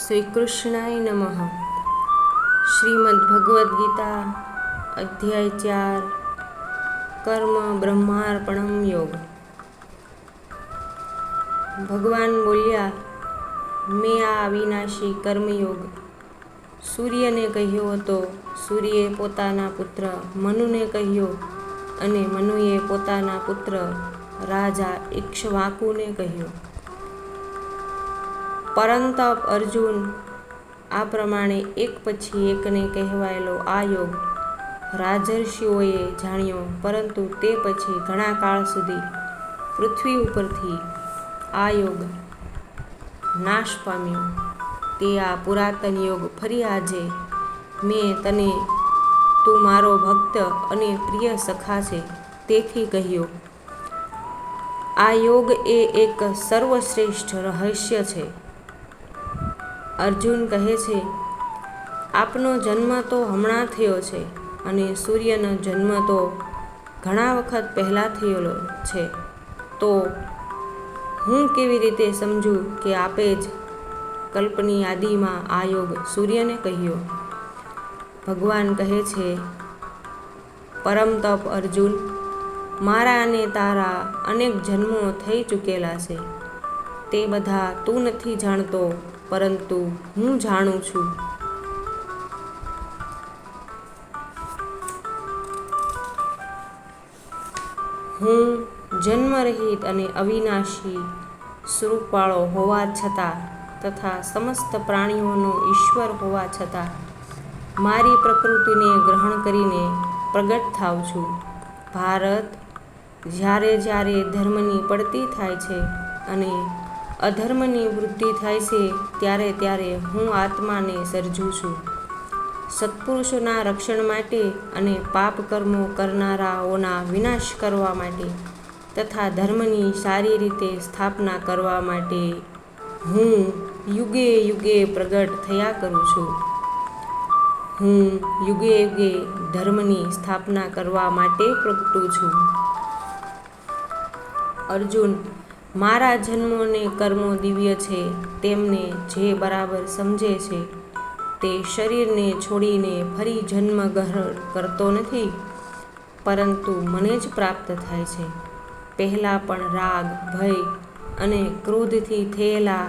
શ્રી કૃષ્ણાય નમઃ. શ્રીમદ ભગવદ્ ગીતા અધ્યાય ચાર, કર્મ બ્રહ્માર્પણમ યોગ. ભગવાન બોલ્યા, મેં આ અવિનાશી કર્મયોગ. સૂર્યને કહ્યો હતો સૂર્યે પોતાના પુત્ર મનુને કહ્યો અને મનુએ પોતાના પુત્ર રાજા ઇક્ષ્વાકુને કહ્યો. પરંતપ અર્જુન, આ પ્રમાણે એક પછી એકને કહેવાયેલો આ યોગ રાજર્ષિઓએ જાણ્યો, પરંતુ તે પછી ઘણા કાળ સુધી પૃથ્વી ઉપરથી આ યોગ નાશ પામ્યો. તે આ પુરાતન યોગ ફરી આજે મેં તને તું મારો ભક્ત અને પ્રિય સખા છે તેથી કહ્યું. આ યોગ એ એક સર્વશ્રેષ્ઠ રહસ્ય છે. અર્જુન કહે છે, આપનો જન્મ તો હમણાં થયો છે અને સૂર્યનો જન્મ તો ઘણા વખત પહેલાં થયેલો છે. તો હું કેવી રીતે સમજું કે આપે જ કલ્પની યાદીમાં આ યોગ સૂર્યને કહ્યો? ભગવાન કહે છે, પરમ તપ અર્જુન, મારા અને તારા અનેક જન્મો થઈ ચૂકેલા છે. તે બધા તું નથી જાણતો પરંતુ હું જાણું છું. હું જન્મરહિત અને અવિનાશી સ્વરૂપવાળો હોવા છતાં તથા સમસ્ત પ્રાણીઓનો ઈશ્વર હોવા છતાં મારી પ્રકૃતિને ગ્રહણ કરીને પ્રગટ થાઉં છું. ભારત જ્યારે જ્યારે ધર્મની પડતી થાય છે અને અધર્મની વૃદ્ધિ થાય છે ત્યારે ત્યારે હું આત્માને સર્જું છું. સત્પુરુષોના રક્ષણ માટે અને પાપ કર્મો કરનારાઓના વિનાશ કરવા માટે તથા ધર્મની સારી રીતે સ્થાપના કરવા માટે હું યુગે યુગે પ્રગટ થયા કરું છું. હું યુગે યુગે ધર્મની સ્થાપના કરવા માટે પ્રગટું છું. અર્જુન મારા જન્મો અને કર્મો દિવ્ય છે, તેમને જે બરાબર સમજે છે, તે શરીરને છોડીને ફરી જન્મ ગ્રહણ કરતો નથી. પરંતુ મને જ પ્રાપ્ત થાય છે. પહેલાં પણ રાગ, ભય અને ક્રોધથી થયેલા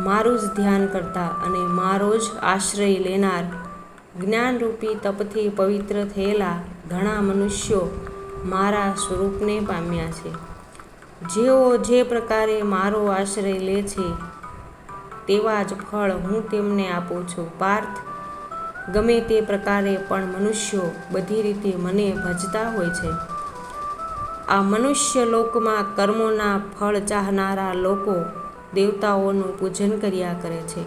મારું જ ધ્યાન કરતા અને મારો જ આશ્રય લેનાર જ્ઞાનરૂપી તપથી પવિત્ર થયેલા ઘણા મનુષ્યો મારા સ્વરૂપને પામ્યા છે. જેઓ જે પ્રકારે મારો આશ્રય લે છે, તેવા જ ફળ હું તેમને આપું છું. પાર્થ, ગમે તે પ્રકારે પણ મનુષ્યો બધી રીતે મને ભજતા હોય છે. આ મનુષ્ય લોકમાં કર્મોના ફળ ચાહનારા લોકો દેવતાઓનું પૂજન કર્યા કરે છે.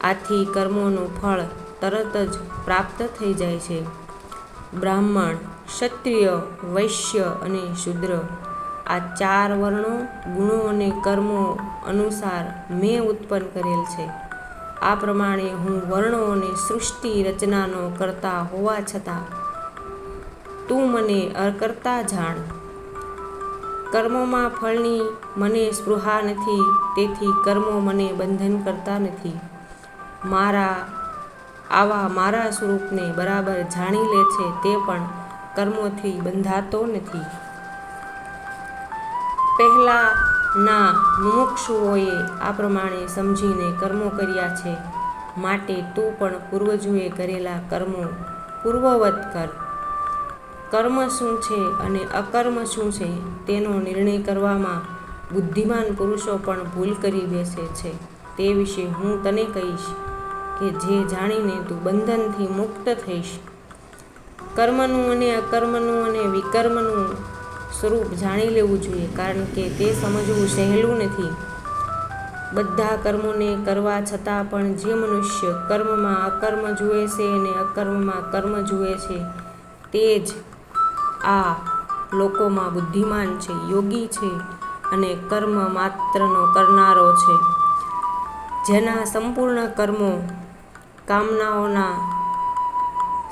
આથી કર્મોનું ફળ તરત જ પ્રાપ્ત થઈ જાય છે. બ્રાહ્મણ, ક્ષત્રિય, વૈશ્ય અને શુદ્ર આ ચાર વર્ણો ગુણો અને કર્મો અનુસાર મેં ઉત્પન્ન કરેલ છે. આ પ્રમાણે હું વર્ણો અને સૃષ્ટિ રચનાનો કરતા હોવા છતાં તું મને અકર્તા જાણ. કર્મોમાં ફળની મને સ્પૃહા નથી, તેથી કર્મો મને બંધન કરતા નથી. મારા, આવા મારા સ્વરૂપને બરાબર જાણી લે છે તે પણ કર્મોથી બંધાતો નથી. પહેલાંના મુમુક્ષુઓએ આ પ્રમાણે સમજીને કર્મો કર્યા છે. માટે તું પણ પૂર્વજોએ કરેલા કર્મો પૂર્વવત કર. કર્મ શું છે અને અકર્મ શું છે તેનો નિર્ણય કરવામાં બુદ્ધિમાન પુરુષો પણ ભૂલ કરી બેસે છે. તે વિશે હું તને કહીશ કે જે જાણીને તું બંધનથી મુક્ત થઈશ. કર્મનું અને અકર્મનું અને વિકર્મનું સ્વરૂપ જાણી લેવું જોઈએ, કારણ કે તે સમજવું સહેલું નથી. બધા કર્મોને કરવા છતાં પણ જે મનુષ્ય કર્મમાં અકર્મ જુએ છે અને અકર્મમાં કર્મ જુએ છે, તે જ આ લોકોમાં બુદ્ધિમાન છે, યોગી છે અને કર્મ માત્રનો કરનારો છે. જેના સંપૂર્ણ કર્મો કામનાઓના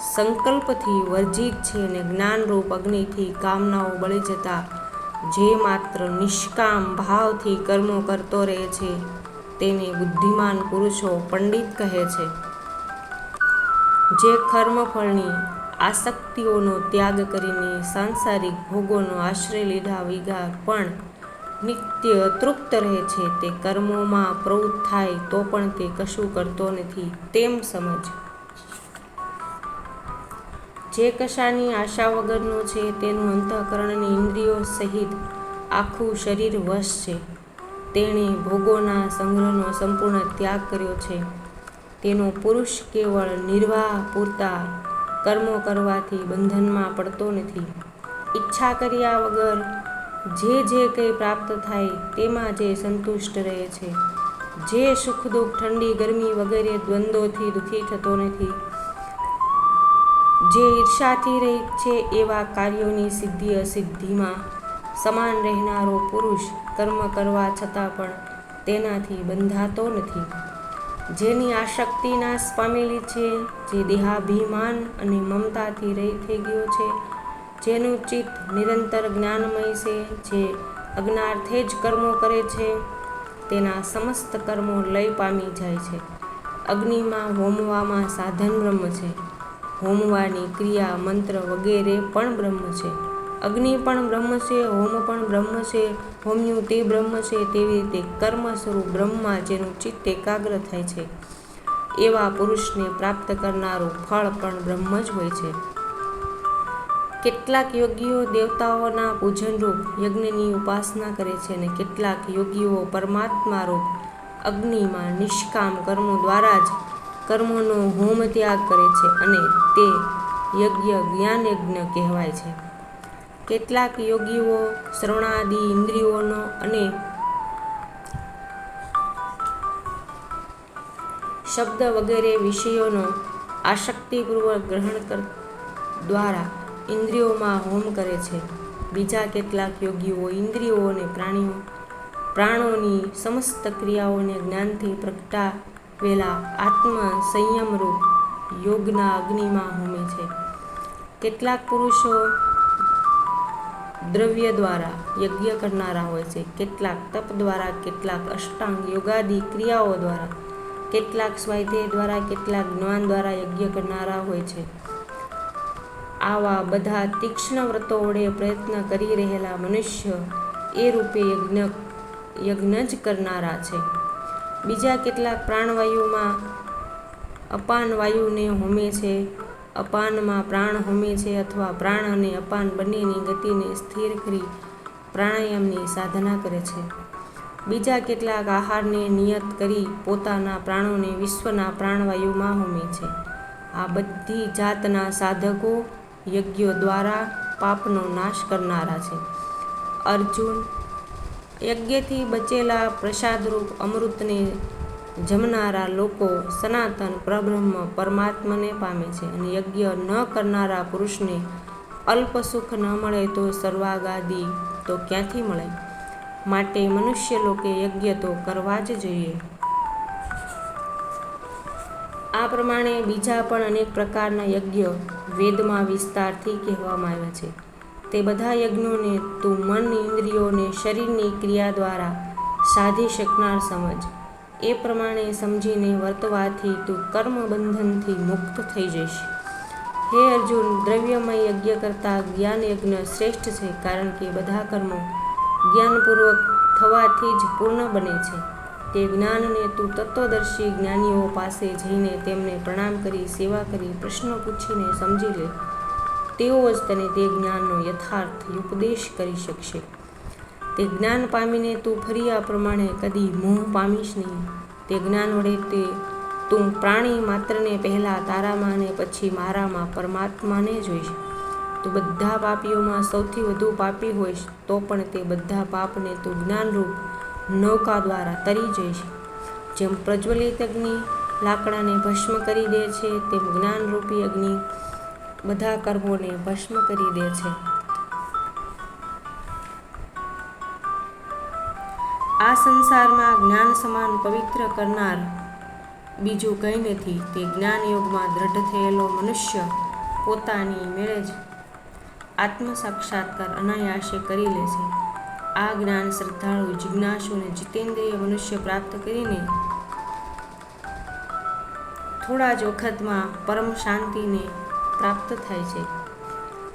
સંકલ્પથી વર્જિત છે અને જ્ઞાનરૂપ અગ્નિથી કામનાઓ બળી જતા જે માત્ર નિષ્કામ ભાવથી કર્મો કરતો રહે છે, તેને બુદ્ધિમાન પુરુષો પંડિત કહે છે. જે કર્મફળની આસક્તિઓનો ત્યાગ કરીને સાંસારિક ભોગોનો આશ્રય લીધા વિગા પણ નિત્ય તૃપ્ત રહે છે, તે કર્મોમાં પ્રવૃત્ત થાય તો પણ તે કશું કરતો નથી, તેમ સમજ. જે કશાની આશા વગરનો છે તેનું અંતઃકરણની ઇન્દ્રિયો સહિત આખું શરીર વશ છે. તેણે ભોગોના સંગ્રહનો સંપૂર્ણ ત્યાગ કર્યો છે. તેનો પુરુષ કેવળ નિર્વાહ પૂરતા કર્મો કરવાથી બંધનમાં પડતો નથી. ઈચ્છા કર્યા વગર જે જે કંઈ પ્રાપ્ત થાય તેમાં જે સંતુષ્ટ રહે છે. જે સુખ દુઃખ ઠંડી ગરમી વગેરે દ્વંદ્વોથી દુઃખી થતો નથી. જે ઈર્ષાથી રહિત છે એવા કાર્યોની સિદ્ધિ અસિદ્ધિમાં સમાન રહેનારો પુરુષ કર્મ કરવા છતાં પણ તેનાથી બંધાતો નથી. જેની આશક્તિ નાશ પામેલી છે, જે દેહાભિમાન અને મમતાથી રહી થઈ ગયો છે, જેનું ચિત્ત નિરંતર જ્ઞાનમય છે, જે અજ્ઞાર્થે જ કર્મો કરે છે, તેના સમસ્ત કર્મો લય પામી જાય છે. અગ્નિમાં હોમવામાં સાધન બ્રહ્મ છે. હોમવાની ક્રિયા મંત્ર વગેરે પણ બ્રહ્મ છે. અગ્નિ પણ બ્રહ્મ છે, હોમ પણ બ્રહ્મ છે, હોમ્યું તે બ્રહ્મ છે તેવી રીતે કર્મ સ્વરૂપ બ્રહ્મા જેનું ચિત્ત એકાગ્ર થાય છે. એવા પુરુષને પ્રાપ્ત કરનારું ફળ પણ બ્રહ્મ જ હોય છે. કેટલાક યોગીઓ દેવતાઓના પૂજનરૂપ યજ્ઞની ઉપાસના કરે છે અને કેટલાક યોગીઓ પરમાત્મા રૂપ અગ્નિમાં નિષ્કામ કર્મો દ્વારા જ કર્મોનો હોમ ત્યાગ કરે છે અને તે યજ્ઞ જ્ઞાન યજ્ઞ કહેવાય છે. કેટલાક યોગીઓ શ્રવણાદિ ઇન્દ્રિયોનો અને શબ્દ વગેરે વિષયોનો આસક્તિપૂર્વક ગ્રહણ કર દ્વારા ઇન્દ્રિયોમાં હોમ કરે છે. બીજા કેટલાક યોગીઓ ઇન્દ્રિયો અને પ્રાણીઓ પ્રાણોની સમસ્ત ક્રિયાઓને જ્ઞાનથી પ્રગટાવેલા આત્મ સંયમરૂપ યોગના અગ્નિમાં હોમે છે. કેટલાક પુરુષો દ્રવ્ય દ્વારા યજ્ઞ કરનારા હોય છે. કેટલાક તપ દ્વારા, કેટલાક અષ્ટાંગ યોગાદી ક્રિયાઓ દ્વારા, કેટલાક સ્વાધ્યાય દ્વારા, કેટલાક જ્ઞાન દ્વારા યજ્ઞ કરનારા હોય છે. આવા બધા તીક્ષ્ણ વ્રતો વડે પ્રયત્ન કરી રહેલા મનુષ્ય એ રૂપે યજ્ઞ યજ્ઞ જ કરનારા છે. બીજા કેટલાક પ્રાણવાયુમાં અપાન વાયુને હોમે છે. અપાનમાં પ્રાણ હોમે છે અથવા પ્રાણ અને અપાન બંનેની ગતિને સ્થિર કરી પ્રાણાયામની સાધના કરે છે. બીજા કેટલાક આહારને નિયત કરી પોતાના પ્રાણોને વિશ્વના પ્રાણવાયુમાં હોમે છે. આ બધી જાતના સાધકો યજ્ઞો દ્વારા પાપનો નાશ કરનારા છે. અર્જુન યજ્ઞથી બચેલા પ્રસાદરૂપ અમૃતને જમનારા લોકો સનાતન પ્રબ્રહ્મ પરમાત્માને પામે છે અને યજ્ઞ ન કરનારા પુરુષને અલ્પ સુખ ન મળે તો સર્વાગાદી તો ક્યાંથી મળે? માટે મનુષ્ય લોકે યજ્ઞ તો કરવા જ જોઈએ. આ પ્રમાણે બીજા પણ અનેક પ્રકારના યજ્ઞ વેદમાં વિસ્તારથી કહેવામાં આવ્યા છે. તે બધા યજ્ઞોને તું મન ઇન્દ્રિયોને શરીરની ક્રિયા દ્વારા સાધી શકનાર સમજ. એ પ્રમાણે સમજીને વર્તવાથી તું કર્મ બંધનથી મુક્ત થઈ જઈશ. હે અર્જુન, દ્રવ્યમય યજ્ઞ કરતાં જ્ઞાન યજ્ઞ શ્રેષ્ઠ છે કારણ કે બધા કર્મો જ્ઞાનપૂર્વક થવાથી જ પૂર્ણ બને છે. તે જ્ઞાનને તું તત્વદર્શી જ્ઞાનીઓ પાસે જઈને તેમને પ્રણામ કરી, સેવા કરી, પ્રશ્નો પૂછીને સમજી લે. તેઓ જ તને તે જ્ઞાનનો યથાર્થ ઉપદેશ કરી શકશે. તે જ્ઞાન પામીને તું ફરી આ પ્રમાણે કદી મોહ પામીશ નહીં. તે જ્ઞાન વડે તે તું પ્રાણી માત્રને પહેલાં તારામાં અને પછી મારામાં પરમાત્માને જોઈશ. તું બધા પાપીઓમાં સૌથી વધુ પાપી હોઈશ, તો પણ તે બધા પાપને તું જ્ઞાનરૂપ નૌકા દ્વારા તરી જઈશ. જેમ પ્રજ્વલિત અગ્નિ લાકડાને ભસ્મ કરી દે છે, તેમ જ્ઞાનરૂપી અગ્નિ બધા કર્મોને ભસ્મ કરી દે છે. આ સંસારમાં જ્ઞાન સમાન પવિત્ર કરનાર બીજું કંઈ નથી. તે જ્ઞાન યોગમાં દ્રઢ થયેલો મનુષ્ય પોતાની મેળે જ આત્મ સાક્ષાત્કાર અનાયાસે કરી લે છે. આ જ્ઞાન શ્રદ્ધાળુ, જિજ્ઞાસુ અને જીતેન્દ્રિય મનુષ્ય પ્રાપ્ત કરીને થોડા જ વખતમાં પરમ શાંતિને પ્રાપ્ત થાય છે.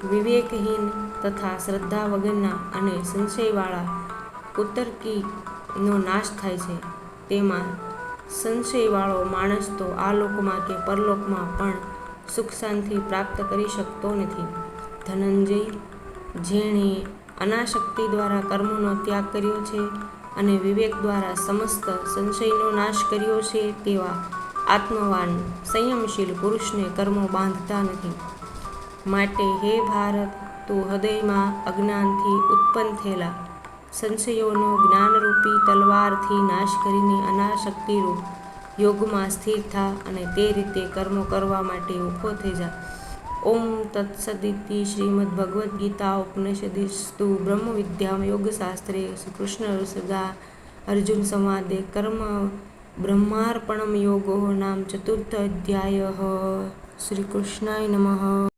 વિવેકહીન તથા શ્રદ્ધા વગરના અને સંશયવાળા કુતર્કીનો નાશ થાય છે. તેમાં સંશયવાળો માણસ તો આ લોકમાં કે પરલોકમાં પણ સુખ શાંતિ પ્રાપ્ત કરી શકતો નથી. ધનંજય જેણે અનાશક્તિ દ્વારા કર્મોનો ત્યાગ કર્યો છે અને વિવેક દ્વારા સમસ્ત સંશયનો નાશ કર્યો છે તેવા આત્મવાન, સંયમશીલ પુરુષને કર્મો બાંધતા નથી. માટે હે ભારત, તું હૃદયમાં અજ્ઞાનથી ઉત્પન્ન થયેલા સંશયોનો જ્ઞાનરૂપી તલવારથી નાશ કરીને અનાશક્તિરૂપ યોગમાં સ્થિર થા અને તે રીતે કર્મો કરવા માટે ઊભો થઈ જા. ઓમ તત્સદિતિ શ્રીમદ ભગવદ્ ગીતા ઉપનિષદિસ્તુ બ્રહ્મ વિદ્યામ યોગશાસ્ત્રે કૃષ્ણ સગા અર્જુન સંવાદે કર્મ બ્રહ્માર્પણમ યોગો નામ ચતુર્થ અધ્યાય શ્રી નમઃ